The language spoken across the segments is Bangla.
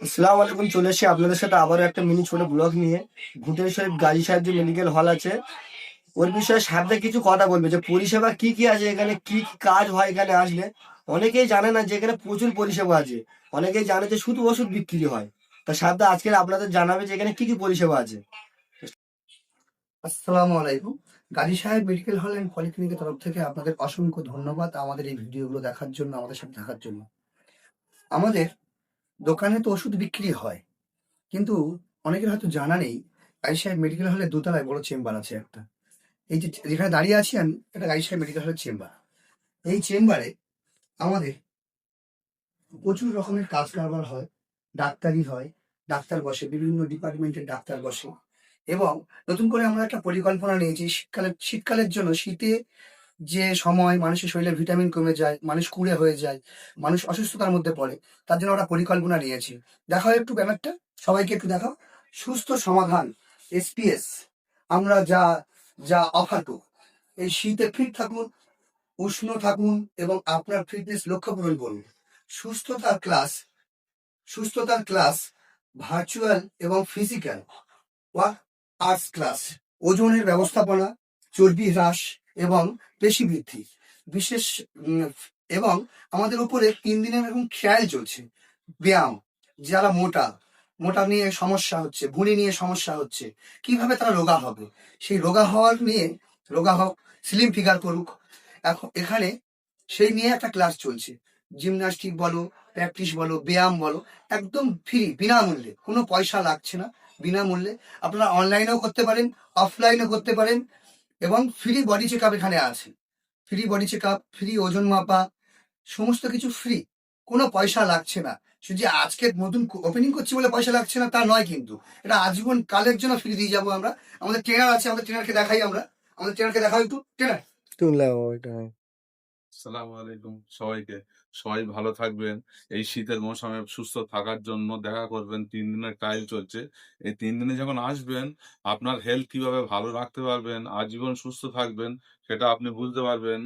আসসালামু আলাইকুম, চলে এসেছি আপনাদের সাথে আবারও একটা মিনি ছোট ব্লগ নিয়ে। ঘুটের শরীফ গাজী সাহেব যে মেডিকেল হল আছে। ওর বিষয়ে সাহেবদের কিছু কথা বলবে যে, পরিষেবা কি কি আছে এখানে, কি কাজ হয় এখানে আসলে? অনেকেই জানে না যে এখানে প্রচুর পরিষেবা আছে। অনেকেই জানে যে শুধু ওষুধ বিক্রি হয়। তা সাহেবদা আজকে আপনাদের জানাবে যে এখানে কি কি পরিষেবা আছে। আসসালামু আলাইকুম। গাজী সাহেব মেডিকেল হল অ্যান্ড পলিক্লিনিকের তরফ থেকে আপনাদের অসংখ্য ধন্যবাদ আমাদের এই ভিডিওগুলো দেখার জন্য, আমাদের সাথে দেখার জন্য। আমাদের দোকানে তো ওষুধ বিক্রি হয়। কিন্তু অনেকের হয়তো জানা নেই গাজী সাহেব মেডিকেল হলে দোতলায় বড় চেম্বার আছে একটা। এই যে যেখানে দাঁড়িয়ে আছি আমি, এটা সাহেব মেডিকেল হলের চেম্বার। এই চেম্বারে আমাদের প্রচুর রকমের কাজ কারবার হয়, ডাক্তারি হয়, ডাক্তার বসে, বিভিন্ন ডিপার্টমেন্টের ডাক্তার বসে। এবং নতুন করে আমরা একটা পরিকল্পনা নিয়েছি, শীতকালে, শীতকালের জন্য শীতে যে সময় মানুষের শরীরে ভিটামিন কমে যায়, মানুষ কুড়ে হয়ে যায়, মানুষ অসুস্থতার মধ্যে পড়ে, তার জন্য আমরা পরিকল্পনা নিয়েছি। দেখাও একটু ব্যাপারটা, সবাইকে একটু দেখাও। সুস্থ সমাধান এসপিএস আমরা যা যা অফার করব, এই শীতে ফিট থাকুন, উষ্ণ থাকুন এবং আপনার ফিটনেস লক্ষ্য পূরণ করুন। সুস্থতার ক্লাস সুস্থতার ক্লাস ভার্চুয়াল এবং ফিজিক্যাল ওয়া আর্টস ক্লাস ওজনের ব্যবস্থাপনা, চর্বি হ্রাস এবং পেশি বৃদ্ধি। বিশেষ এবং আমাদের উপরে তিন দিনের এরকম খেয়াল চলছে। ব্যায়াম, যারা মোটা মোটা নিয়ে সমস্যা হচ্ছে, ভুঁড়ি নিয়ে সমস্যা হচ্ছে, কীভাবে তারা রোগা হবে? সেই রোগা হওয়ার নিয়ে, রোগা হোক স্লিম ফিগার করুক এখন এখানে সেই নিয়ে একটা ক্লাস চলছে। জিমনাস্টিক বলো প্র্যাকটিস বলো, ব্যায়াম বলো, একদম ফ্রি বিনামূল্যে, কোনো পয়সা লাগছে না, বিনামূল্যে। আপনারা অনলাইনেও করতে পারেন অফলাইনেও করতে পারেন। এবং ফ্রি বডি চেক এখানে আছে। ফ্রি বডি চেক ফ্রি ওজন মাপা, সমস্ত কিছু ফ্রি কোনো পয়সা লাগছে না। শুধু আজকে নতুন ওপেনিং করছি বলে পয়সা লাগছে না, তা নয় কিন্তু। এটা আজীবন কালের জন্য ফ্রি দিয়ে যাব আমরা। আমাদের ট্রেনার আছে, আমাদের ট্রেনারকে দেখাই আমরা। আমাদের ট্রেনারকে দেখাও একটু। ট্রেনার সালাম আলাইকুম সবাইকে। সবাই ভালো থাকবেন। এই শীতের মৌসুমে সুস্থ থাকার জন্য দেখা করবেন। তিন দিনের ট্রায়াল চলছে। এই তিন দিনে যখন আসবেন, আপনার হেলথ কীভাবে ভালো রাখতে পারবেন, আজীবন সুস্থ থাকবেন, সেটা আপনি বুঝতে পারবেন।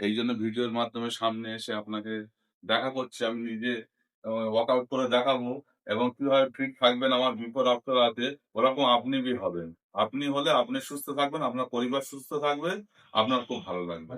এই জন্য ভিডিওর মাধ্যমে সামনে এসে আপনাকে দেখা করছি। আমি নিজে ওয়ার্কআউট করে দেখাবো এবং কীভাবে ফিট থাকবেন আমার বিপদ আফটার আছে ওরকম আপনি বি হবেন। আপনি হলে আপনি সুস্থ থাকবেন, আপনার পরিবার সুস্থ থাকবে, আপনার খুব ভালো লাগবে।